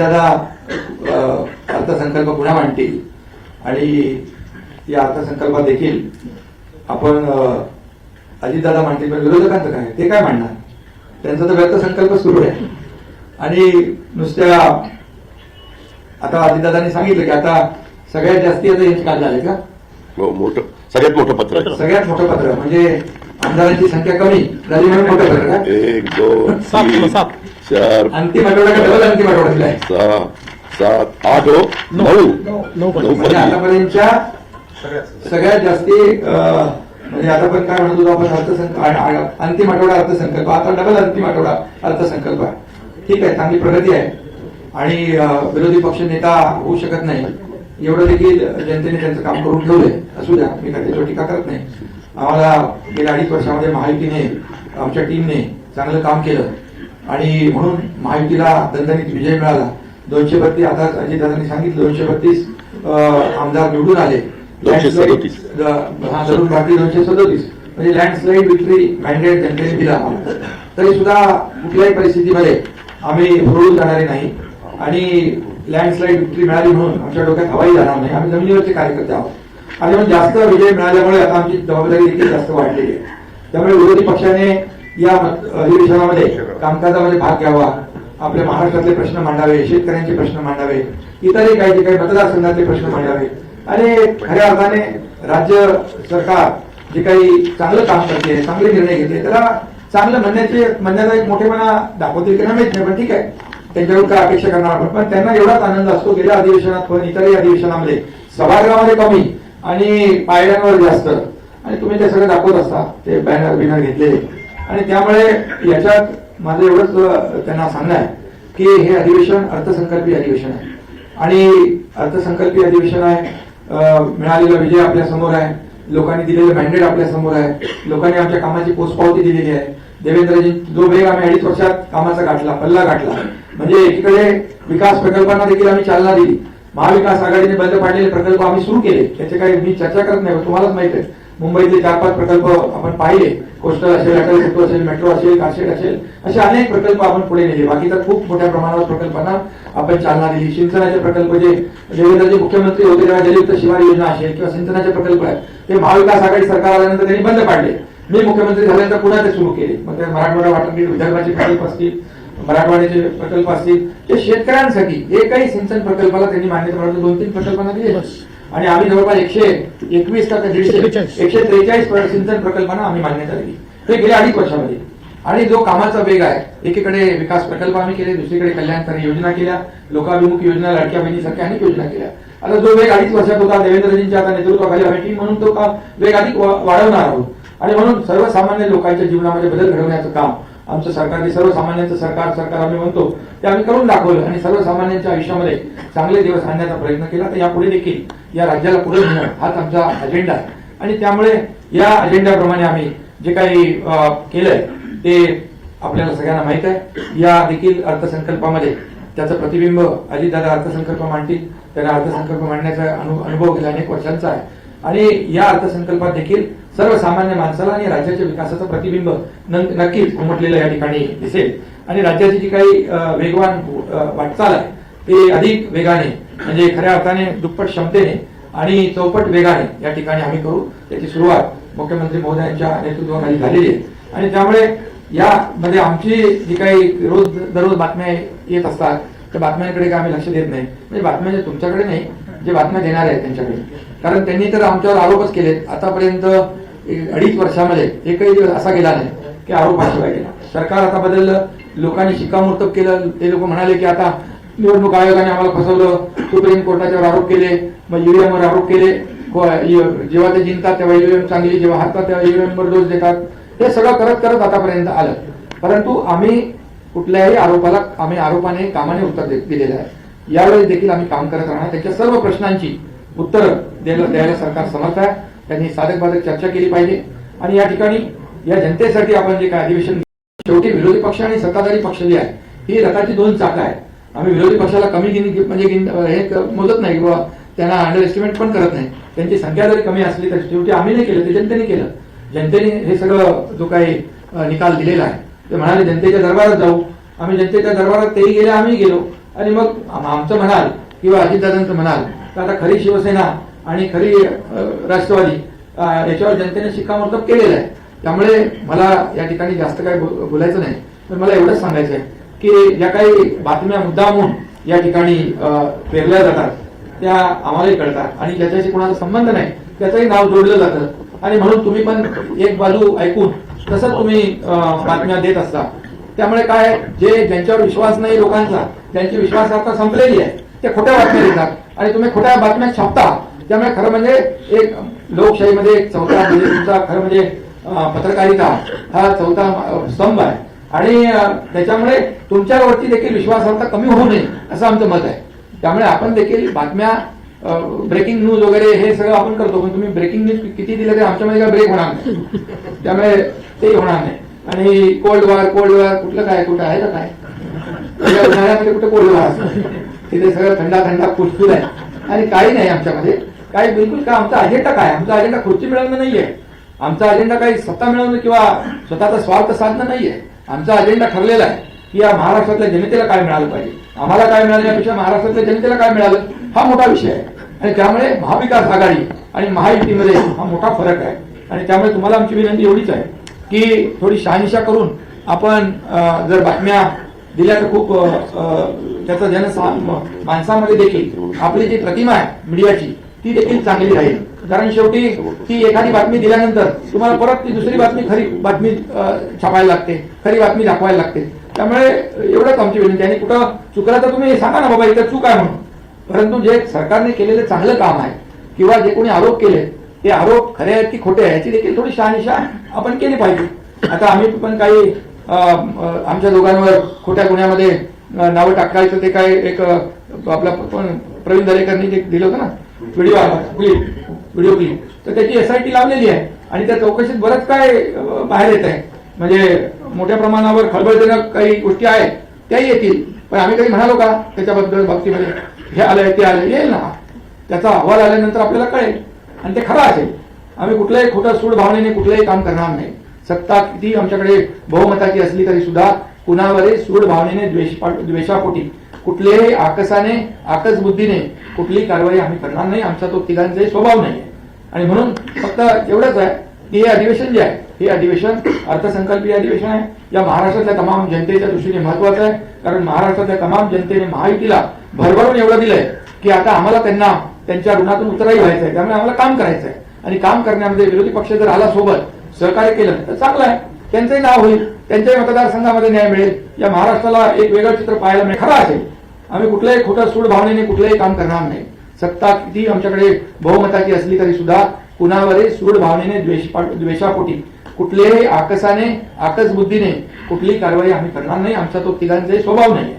अ, अर्थसंकल्प पुन्हा मांडतील. आणि या अर्थसंकल्पात देखील आपण अ, अजितदादा मांडतील पण विरोधकांचं काय? ते काय मांडणार? त्यांचा तर व्यर्थ संकल्प सुरू आहे. आणि नुसत्या आता अजितदादांनी सांगितलं की आता सगळ्यात जास्ती आता हेच काल झाले का? हो, मोठं सगळ्यात मोठं पत्र आहे. सगळ्यात मोठं पत्र म्हणजे आमदारांची संख्या कमी झाली म्हणून मोठं पत्र का? एक दोन सात. चार अंतिम आठवडा का डबल अंतिम आठवडा दिलाय सहा सात आठ हो? नऊ. नऊ म्हणजे. आतापर्यंतच्या सगळ्यात जास्ती म्हणजे आता पण काय म्हणत आपण अर्थसंकल्प अंतिम आठवडा अर्थसंकल्प. आता डबल अंतिम आठवडा अर्थसंकल्प आहे. ठीक आहे चांगली प्रगती आहे. आणि विरोधी पक्ष नेता होऊ शकत नाही. एवढं देखील जनतेने त्यांचं काम करून ठेवलंय. असू द्या मी काय त्याच्यावर टीका करत नाही. आम्हाला गेल्या अडीच वर्षामध्ये महायुतीने आमच्या टीमने चांगलं काम केलं. आणि म्हणून महायुतीला दणदणीत विजय मिळाला. दोनशे बत्तीस आता अजितदादांनी सांगितलं दोनशे बत्तीस आमदार निवडून आले. दोनशे सदोतीस. दोनशे म्हणजे लँडस्लाईड विक्री मॅन्डेट जनतेने दिला. आम्हाला. तरी सुद्धा कुठल्याही परिस्थितीमध्ये आम्ही हुरळून जाणारे नाही. आणि लँडस्लाईड विक्री मिळाली म्हणून आमच्या डोक्यात हवाई जाणार नाही. आम्ही जमिनीवरचे कार्यकर्ते आहोत. आणि म्हणून जास्त विजय मिळाल्यामुळे आता आमची जबाबदारी देखील जास्त वाढलेली आहे. त्यामुळे विरोधी पक्षाने या अधिवेशनामध्ये कामकाजामध्ये भाग घ्यावा. आपल्या महाराष्ट्रातले प्रश्न मांडावे शेतकऱ्यांचे प्रश्न मांडावे इतरही काही जे काही मतदारसंघातले प्रश्न मांडावे. आणि खऱ्या अर्थाने राज्य सरकार जे काही चांगलं काम करते चांगले निर्णय घेते त्याला चांगलं म्हणण्याचे म्हणण्याचा एक मोठेपणा दाखवतील की नाही माहीत नाही पण ठीक आहे. त्यांच्याकडून काय अपेक्षा करणार आपण? पण त्यांना एवढाच आनंद असतो गेल्या अधिवेशनात पण इतरही अधिवेशनामध्ये सभागृहामध्ये कमी आणि पायऱ्यांवर जास्त. आणि तुम्ही ते सगळं दाखवत असता ते बॅनर बिनर घेतलेले आणि त्यामुळे याच्यात माझं एवढंच त्यांना सांगणं आहे की हे अधिवेशन अर्थसंकल्पीय अधिवेशन आहे. आणि अर्थसंकल्पीय अधिवेशन आहे मिळालेला विजय आपल्यासमोर आहे लोकांनी दिलेलं मॅन्डेट आपल्यासमोर आहे लोकांनी आमच्या कामाची पोचपावती दिलेली आहे. देवेंद्रजी जो वेग आम्ही अडीच वर्षात कामाचा गाठला पल्ला गाठला. म्हणजे एकीकडे विकास प्रकल्पांना देखील आम्ही चालना दिली. महाविकास आघाडीने बंद पाडलेले प्रकल्प आम्ही सुरू केले. त्याचे काही मी चर्चा करत नाही तुम्हालाच माहीत आहे. मुंबईतले चार पाच प्रकल्प आपण पाहिले. कोस्टल असेल अटल सेतू असेल मेट्रो असेल कारशेड असेल असे अनेक प्रकल्प आपण पुढे नेले. बाकी तर खूप मोठ्या प्रमाणावर प्रकल्पांना आपण चालना दिली. सिंचनाचे प्रकल्प जे देवेंद्रजी मुख्यमंत्री होते तेव्हा जलयुक्त शिवार योजना असेल किंवा सिंचनाचे प्रकल्प आहेत ते महाविकास आघाडी सरकार आल्यानंतर त्यांनी बंद पाडले. मी मुख्यमंत्री झाल्यानंतर पुन्हा ते सुरू केले. मग ते मराठवाडा वाटप विदर्भाचे प्रकल्प असतील मराठवाड्याचे प्रकल्प असतील ते शेतकऱ्यांसाठी एकही सिंचन प्रकल्पाला त्यांनी मान्यता मिळवली दोन तीन प्रकल्पांना दिले. आणि आम्ही जवळपास एकशे एकवीस का दीडशे. एकशे त्रेचाळीस. सिंचन प्रकल्पांना आम्ही मान्यता दिली. हे गेल्या अडीच वर्षामध्ये. आणि जो कामाचा वेग आहे एकीकडे विकास प्रकल्प आम्ही केले दुसरीकडे कल्याणकारी योजना केल्या लोकाभिमुख योजना लाडक्या बहिणीसारख्या अनेक योजना केल्या. आता जो वेग अडीच वर्षात होता देवेंद्रजींच्या आता नेतृत्वाखाली आम्ही टीम म्हणून तो का वेग अधिक वाढवणार आहोत. आणि म्हणून सर्वसामान्य लोकांच्या जीवनामध्ये बदल घडवण्याचं काम आमचं सरकारने सर्वसामान्यांचं सरकार सरकार आम्ही म्हणतो ते आम्ही करून दाखवलं आणि सर्वसामान्यांच्या आयुष्यामध्ये चांगले दिवस आणण्याचा प्रयत्न केला. तर यापुढे देखील या राज्याला पुढे नेणं हाच आमचा अजेंडा आहे. आणि त्यामुळे या अजेंड्याप्रमाणे आम्ही जे काही अं, केलंय ते आपल्याला सगळ्यांना माहीत आहे. या देखील अर्थसंकल्पामध्ये त्याचं प्रतिबिंब अजितदादा अर्थसंकल्प मांडतील. त्यांना अर्थसंकल्प मांडण्याचा अनु- अनुभव गेला अनेक वर्षांचा आहे. आणि या अर्थसंकल्पात देखील सर्वसामान्य माणसाला आणि राज्याच्या विकासाचं प्रतिबिंब नक्कीच उमटलेलं या ठिकाणी दिसेल. आणि राज्याची जी काही वेगवान वाटचाल आहे ते अधिक वेगाने म्हणजे खऱ्या अर्थाने दुप्पट क्षमतेने आणि चौपट वेगाने या ठिकाणी आम्ही करू. त्याची सुरुवात मुख्यमंत्री महोदयांच्या नेतृत्वाखाली झालेली आहे. आणि त्यामुळे यामध्ये आमची जी काही रोज दररोज बातम्या येत असतात त्या बातम्यांकडे काय आम्ही लक्ष देत नाही. म्हणजे बातम्या तुमच्याकडे नाही जे बातम्या देणार आहेत त्यांच्याकडे. कारण त्यांनी तर आमच्यावर आरोपच केले आतापर्यंत अडीच वर्षामध्ये एकही दिवस असा गेला नाही की आरोपाशिवाय गेला. सरकार आता बदललं लोकांनी शिक्कामोर्तब केलं ते लोक म्हणाले की आता निवडणूक आयोगाने आम्हाला फसवलं सुप्रीम कोर्टाच्यावर आरोप केले मग ईव्हीएम आरोप केले. जेव्हा ते जिंकतात तेव्हा ईव्हीएम चांगली जेव्हा हारतात तेव्हा ईव्हीएमवर डोस देतात. हे सगळं करत करत आतापर्यंत आलं. परंतु आम्ही कुठल्याही आरोपाला आम्ही आरोपाने कामाने उत्तर दिलेलं आहे. यावेळी देखील आम्ही काम करत राहणार. त्याच्या सर्व प्रश्नांची उत्तर द्यायला द्यायला सरकार समर्थ आहे. त्यांनी साधक बाधक चर्चा केली पाहिजे. आणि या ठिकाणी या जनतेसाठी आपण जे काय अधिवेशन शेवटी विरोधी पक्ष आणि सत्ताधारी पक्ष जे आहे ही रथाची दोन चाकं आहेत. आम्ही विरोधी पक्षाला कमी गिन म्हणजे हे मोजत नाही किंवा त्यांना अंडर एस्टिमेट पण करत नाही. त्यांची संख्या जरी कमी असली तर शेवटी आम्ही नाही केलं ते जनतेने केलं. जनतेने हे सगळं जो काही निकाल दिलेला आहे ते म्हणाले जनतेच्या दरबारात जाऊ. आम्ही जनतेच्या दरबारात तेही गेले आम्ही गेलो. आणि मग आमचं म्हणाल किंवा अजितदादांचं म्हणाल तर आता खरी शिवसेना आणि खरी राष्ट्रवादी याच्यावर जनतेने शिक्कामोर्तब केलेलं आहे. त्यामुळे मला या ठिकाणी जास्त काही बोलायचं नाही. तर मला एवढंच सांगायचं आहे की ज्या काही बातम्या मुद्दामून या ठिकाणी पेरल्या जातात त्या आम्हालाही कळतात आणि ज्याच्याशी कोणाचा संबंध नाही त्याचंही नाव जोडलं जातं. आणि म्हणून तुम्ही पण एक बाजू ऐकून तसंच तुम्ही बातम्या देत असता. त्यामुळे काय जे ज्यांच्यावर विश्वास नाही लोकांचा त्यांची विश्वासार्हता संपलेली आहे. ते खोट्या बातम्या देतात. आणि तुम्ही खोट्या बातम्या छापता त्यामुळे खरं म्हणजे एक लोकशाहीमध्ये एक चौथा म्हणजे तुमचा खरं म्हणजे पत्रकारिता हा चौथा स्तंभ आहे. आणि त्याच्यामुळे तुमच्यावरती देखील विश्वासार्हता कमी होऊ नये असं आमचं मत आहे. त्यामुळे आपण देखील बातम्या ब्रेकिंग न्यूज वगैरे हे सगळं आपण करतो पण तुम्ही ब्रेकिंग न्यूज किती दिलं तरी आमच्यामध्ये काय ब्रेक होणार नाही. त्यामुळे ते होणार नाही. आणि कोल्ड वॉर कोल्ड वॉर कुठलं काय कुठं आहे का काय? उन्हाळ्यामध्ये कुठं कोल्ड वॉर असतं? तिथे सगळं थंडा थंडा फुसफुल आहे. आणि काही नाही आमच्यामध्ये. काही बिलकुल काय आमचा अजेंडा काय? आमचा अजेंडा खुर्ची मिळवणं नाहीये. आमचा अजेंडा काही सत्ता मिळवणं किंवा स्वतःचा स्वार्थ साधणं नाहीये. आमचा अजेंडा ठरलेला आहे की या महाराष्ट्रातल्या जनतेला काय मिळालं पाहिजे. आम्हाला काय मिळालं यापेक्षा महाराष्ट्रातल्या जनतेला काय मिळालं? हा मोठा विषय आहे. आणि त्यामुळे महाविकास आघाडी आणि महायुतीमध्ये हा मोठा फरक आहे. आणि त्यामुळे तुम्हाला आमची विनंती एवढीच आहे की थोडी शहानिशा करून आपण जर बातम्या दिल्या तर खूप त्याचा जन माणसामध्ये देखील आपली जी प्रतिमा आहे मीडियाची ती देखील चांगली राहील. कारण शेवटी ती एखादी बातमी दिल्यानंतर तुम्हाला परत ती दुसरी बातमी खरी बातमी छापायला लागते खरी बातमी दाखवायला लागते. त्यामुळे एवढंच आमची विनंती आणि कुठं चुकला तर तुम्ही सांगा ना बाबा इथं चूक आहे म्हणून. परंतु जे सरकारने केलेलं चांगलं काम आहे किंवा जे कोणी आरोप केले ते आरोप खरे आहेत की खोटे आहेत याची देखील थोडी शहानिशा आपण केली पाहिजे. आता आम्ही पण काही आमच्या दोघांवर खोट्या गुन्ह्यामध्ये नावं टाकायचं ते काय एक आपला प्रवीण दरेकरनी जे दिलं होतं ना व्हिडिओ क्लिप व्हिडिओ क्लिप तर त्याची एसआयटी लावलेली आहे आणि त्या चौकशीत बरंच काय बाहेर येत आहे. म्हणजे मोठ्या प्रमाणावर खळबळजनक काही गोष्टी आहेत त्याही येतील. पण आम्ही काही म्हणालो का त्याच्याबद्दल बाबतीमध्ये हे आलंय ते आलं येईल ना. त्याचा अहवाल आल्यानंतर आपल्याला कळेल. आणि ते खरं असेल. आम्ही कुठल्याही खोटं सूड भावनेने कुठलंही काम करणार नाही. सत्ता किती आमच्याकडे बहुमताची असली तरी सुद्धा कुणावरही सूड भावनेने द्वेष द्वेषापोटी. कुठलेही आकसाने आकस बुद्धीने कुठलीही कारवाई आम्ही करणार नाही. आमचा तो तिघांचाही स्वभाव नाही आणि म्हणून फक्त एवढंच आहे की हे अधिवेशन जे आहे हे अधिवेशन अर्थसंकल्पीय अधिवेशन आहे. या महाराष्ट्रातल्या तमाम जनतेच्या दृष्टीने महत्वाचं आहे. कारण महाराष्ट्रातल्या तमाम जनतेने महायुतीला भरभरून एवढं दिलंय की आता आम्हाला त्यांना त्यांच्या ऋणातून उतराई व्हायचं आहे त्यामुळे आम्हाला काम करायचं आहे आणि काम करण्यामध्ये विरोधी पक्ष जर आला सोबत सहकार्य केलं तर चांगलं आहे. त्यांचंही नाव होईल. त्यांच्याही मतदारसंघामध्ये न्याय मिळेल. या महाराष्ट्राला एक वेगळं चित्र पाहायला मिळेल. खरं असेल. आम्ही कुठल्याही खोटं सूड भावनेने कुठलंही काम करणार नाही. सत्ता किती आमच्याकडे बहुमताची असली तरी सुद्धा कुणावरही सूड भावनेने द्वेष द्वेषापोटी कुठलेही आकसाने आकस बुद्धीने कुठलीही कारवाई आम्ही करणार नाही. आमचा तो तिघांचाही स्वभाव नाही.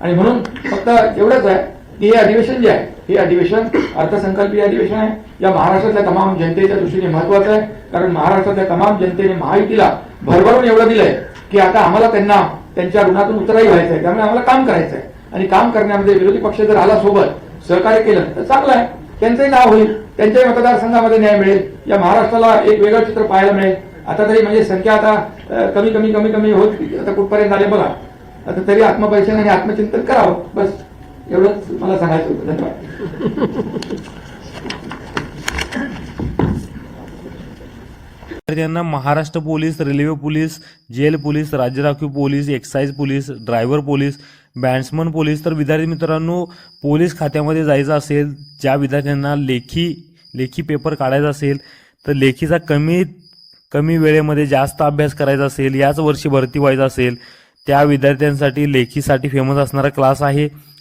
आणि म्हणून फक्त एवढंच आहे की हे अधिवेशन जे आहे हे अधिवेशन अर्थसंकल्पीय अधिवेशन आहे. या महाराष्ट्रातल्या तमाम जनतेच्या दृष्टीने महत्वाचं आहे. कारण महाराष्ट्रातल्या तमाम जनतेने महायुतीला भरभरून एवढं दिलंय की आता आम्हाला त्यांना त्यांच्या ऋणातून उतराई व्हायचं आहे. त्यामुळे आम्हाला काम करायचं आहे. आणि काम करण्यामध्ये विरोधी पक्ष जर आला सोबत सहकार्य केलं तर चांगलं आहे. त्यांचंही नाव होईल. त्यांच्याही मतदारसंघामध्ये न्याय मिळेल. या महाराष्ट्राला एक वेगळं चित्र पाहायला मिळेल. आता तरी म्हणजे संख्या आता कमी कमी कमी कमी होत आता कुठपर्यंत आले बघा. आता तरी आत्मपरीक्षण आणि आत्मचिंतन करावं. बस. एवढंच मला सांगायचं होतं. धन्यवाद. विद्यार्थ्यांना Maharashtra police railway police jail police राज्य राखीव police excise police driver police batsman police. तर विद्यार्थी मित्रांनो पोलीस खात्यामध्ये जायचं असेल ज्या विद्यार्थ्यांना लेखी लेखी पेपर काढायचा असेल तर लेखीचा कमीत कमी वेळेमध्ये जास्त अभ्यास करायचा असेल याच वर्षी भरती व्हायचं असेल त्या विद्यार्थ्यांसाठी लेखीसाठी फेमस असणारा क्लास आहे.